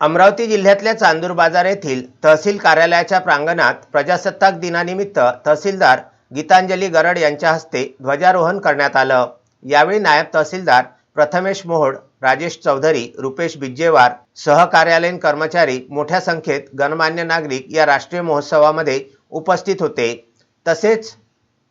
अमरावती जिल्ह्यातल्या चांदूर बाजार येथील तहसील कार्यालयाच्या प्रांगणात प्रजासत्ताक दिनानिमित्त तहसीलदार गीतांजली गरड यांच्या हस्ते ध्वजारोहण करण्यात आलं. यावेळी नायब तहसीलदार प्रथमेश मोहोड राजेश चौधरी रुपेश बिज्जेवार सहकार्यालयीन कर्मचारी मोठ्या संख्येत गणमान्य नागरिक या राष्ट्रीय महोत्सवामध्ये उपस्थित होते. तसेच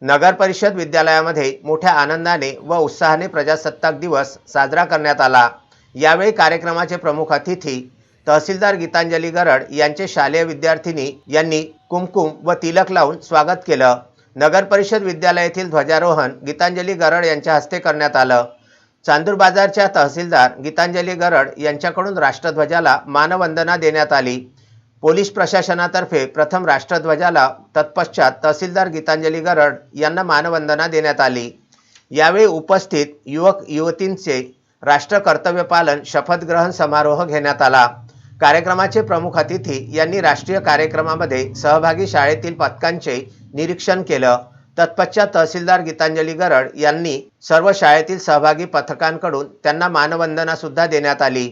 नगर परिषद विद्यालयामध्ये मोठ्या आनंदाने व उत्साहाने प्रजासत्ताक दिवस साजरा करण्यात आला. यावेळी कार्यक्रमाचे प्रमुख अतिथी तहसीलदार गीतांजली गरड यांचे शालेय विद्यार्थिनी यांनी कुमकुम व तिलक लावून स्वागत केलं. नगर परिषद विद्यालयातील ध्वजारोहण गीतांजली गरड यांच्या हस्ते करण्यात आलं. चांदूर बाजारच्या तहसीलदार गीतांजली गरड यांच्याकडून राष्ट्रध्वजाला मानवंदना देण्यात आली. पोलीस प्रशासनातर्फे प्रथम राष्ट्रध्वजाला तत्पश्चात तहसीलदार गीतांजली गरड यांना मानवंदना देण्यात आली. यावेळी उपस्थित युवक युवतींचे राष्ट्र शपथग्रहण समारोह घेण्यात आला. कार्यक्रमाचे प्रमुख अतिथी यांनी राष्ट्रीय कार्यक्रमामध्ये सहभागी शाळेतील पथकांचे निरीक्षण केलं. तत्पश्चात तहसीलदार गीतांजली गरड यांनी सर्व शाळेतील सहभागी पथकांकडून त्यांना मानवंदना सुद्धा देण्यात आली.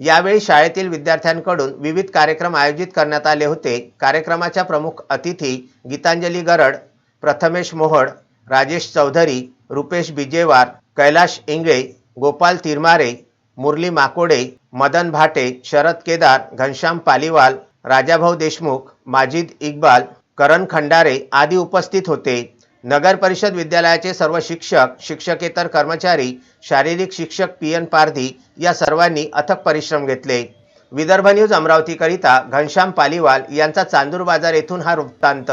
यावेळी शाळेतील विद्यार्थ्यांकडून विविध कार्यक्रम आयोजित करण्यात आले होते. कार्यक्रमाच्या प्रमुख अतिथी गीतांजली गरड प्रथमेश मोहड राजेश चौधरी रुपेश बिजेवार कैलाश इंगळे गोपाल तिरमारे मुरली माकोडे मदन भाटे शरद केदार घनश्याम पालिवाल राजाभाऊ देशमुख माजिद इक्बाल करण खंडारे आदी उपस्थित होते. नगर परिषद विद्यालयाचे सर्व शिक्षक शिक्षकेतर कर्मचारी शारीरिक शिक्षक पी एन पारधी या सर्वांनी अथक परिश्रम घेतले. विदर्भ न्यूज अमरावतीकरिता घनश्याम पालिवाल यांचा चांदूर बाजार येथून हा वृत्तांत.